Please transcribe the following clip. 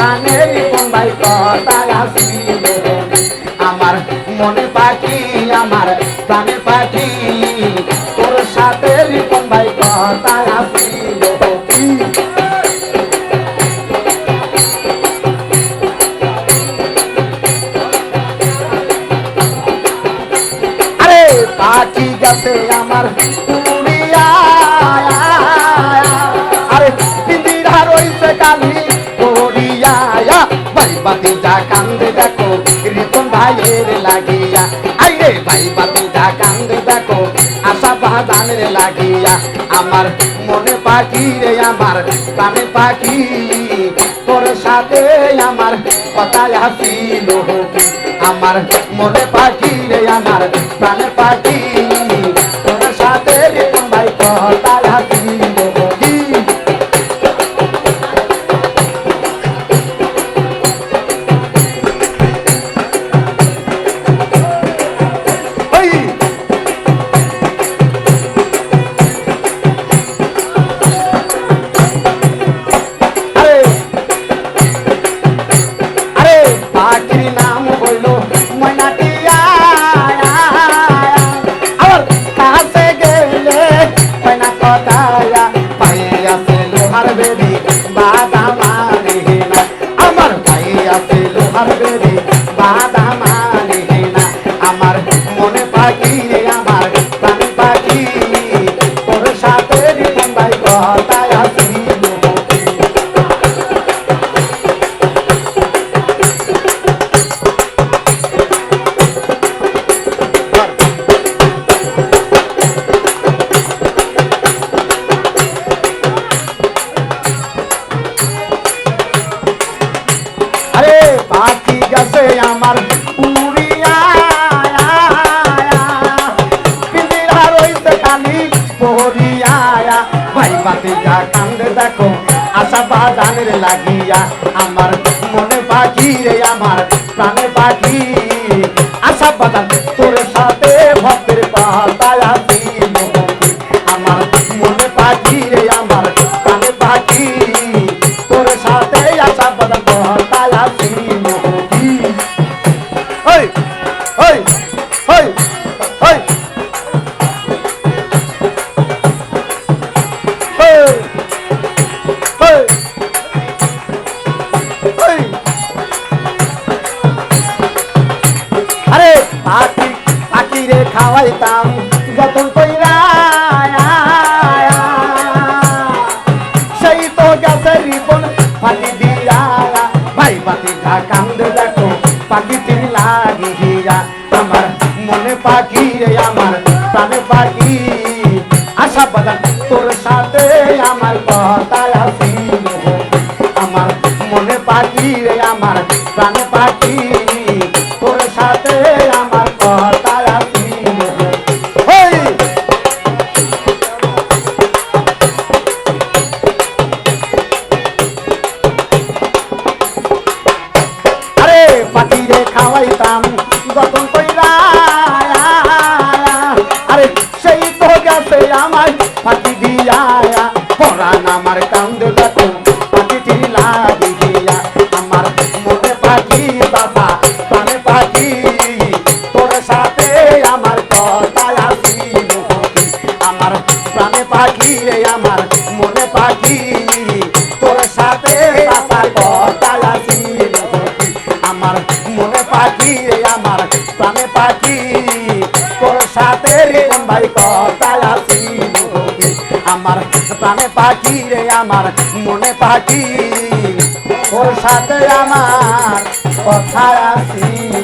ভাই কথায় আসিল আমার মনে পাখি, আমার প্রাণে পাখি, তোর সাথে কথায় আসিল আরে, পাখি গেছে আমার আরে পিন্দিরা রইছে কালি ভাইয়ের লাগিয়া আইরে ভাই যা কান্দে দেখো, আশা বাদানের লাগিয়া। আমার মনে পাখি রে, আমার পাখি। তোর সাথে আমার কথায় হাসিল আমার মনে পাখি রে, আমার প্রাণে পাখি। মানে না আমার মনে পাখি রে গেছে আমার উড়িয়া পিন্দিরা রইছে খালি পহরিয়া ভাই বাতি যা কান্দে দেখো, আশা বাজানের লাগিয়া। আমার মনে পাখি রে, আমার প্রাণে পাখি। খাওয়াইতাম, যতন কইরা সেই তো গেছে রিপন পাখি দিয়া ভাই পাখি খা কান্দে দেখো পাখি তিন লাগিয়া আমার মনে পাখি রে, আমার প্রাণে পাখি। আশা বাদান তোর সাথে আমার কথা আসিল আমার মনে পাখি রে, আমার প্রাণে পাখি। খাওয়াইতাম যতন কইরা আরে সেই তো গেছে আমার ফাঁকি দিয়া পরান আমার কান্দে দেখো তোর ভাই কথা আসিল আমার প্রাণে পাখি রে, আমার মনে পাখি। ওর সাথে আমার কথা আসিল